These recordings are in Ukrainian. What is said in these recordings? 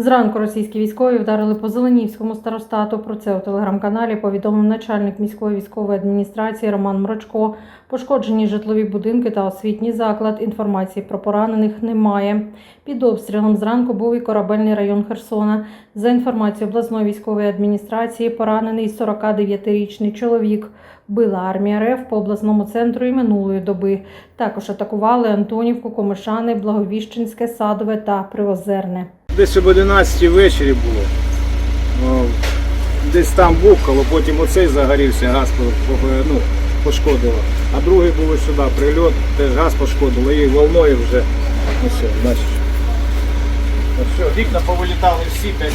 Зранку російські військові вдарили по Зеленівському старостату. Про це у телеграм-каналі повідомив начальник міської військової адміністрації Роман Мрочко. Пошкоджені житлові будинки та освітній заклад. Інформації про поранених немає. Під обстрілом зранку був і корабельний район Херсона. За інформацією обласної військової адміністрації, поранений 49-річний чоловік. Била армія РФ по обласному центру і минулої доби. Також атакували Антонівку, Комишани, Благовіщенське, Садове та Приозерне. Десь об 11 ввечері було. О, Десь там бухало, потім оцей загорівся, газ ну, пошкодило. А другий був сюди прильот, теж газ пошкодило і волною вже. Ось, все, бачиш. Ось все, вікна повилітали всі, п'ять.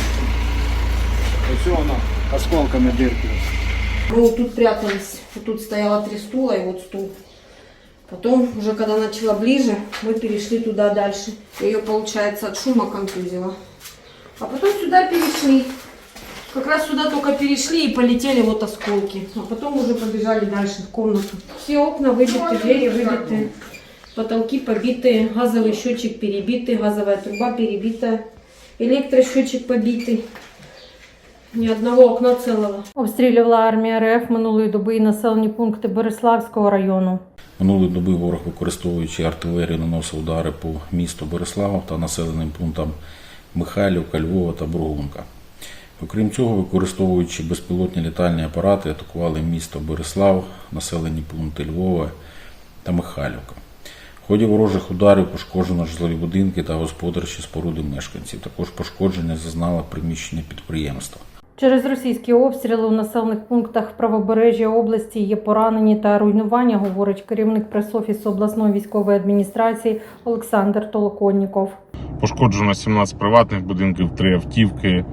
Ось воно осколками дирки. Мы тут прятались. Тут стояло три стула и вот стул. Потом, уже когда начала ближе, мы перешли туда дальше. Ее, получается, от шума контузило. А потом сюда перешли. Как раз сюда только перешли и полетели вот осколки. А потом уже побежали дальше в комнату. Все окна выбиты, двери выбиты, потолки побиты, газовый счетчик перебитый, газовая труба перебита, электросчетчик побитый. Ни одного окна целого. Обстрілювала армія РФ минулої доби і населені пункти Береславського району. Минулої доби ворог, використовуючи артилерію, наносив удари по місту Борислав та населеним пунктам Михайлівка, Львова та Бургунка. Окрім цього, використовуючи безпілотні літальні апарати, атакували місто Борислав, населені пункти Львова та Михайлівка. В ході ворожих ударів пошкоджено житлові будинки та господарчі споруди мешканців. Також пошкодження зазнало приміщення підприємства. Через російські обстріли у населених пунктах правобережжя області є поранені та руйнування, говорить керівник прес-офісу обласної військової адміністрації Олександр Толоконніков. Пошкоджено 17 приватних будинків, 3 автівки,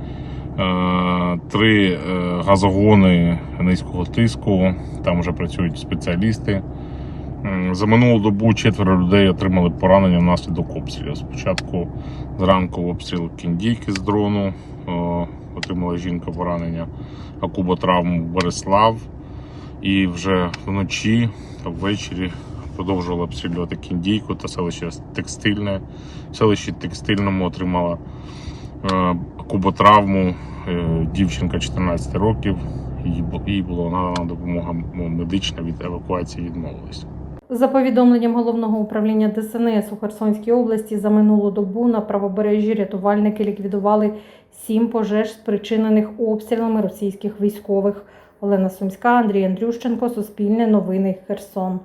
е, 3 газогони низького тиску. Там вже працюють спеціалісти. За минулу добу четверо людей отримали поранення внаслідок обстрілів. Спочатку зранку обстріл кіндійки з дрону. е, Отримала жінка поранення, акуботравму Береслав. І вже вночі та ввечері продовжувала обстрілювати кіндійку та селище Текстильне. В селищі Текстильному отримала е, куботравму е, дівчинка 14 років. Їй, бу- їй була надана допомога медична від евакуації відмовились. За повідомленням головного управління ДСНС у Херсонській області за минулу добу на правобережжі рятувальники ліквідували сім пожеж, спричинених обстрілами російських військових. Олена Сумська, Андрій Андрющенко, Суспільне новини, Херсон.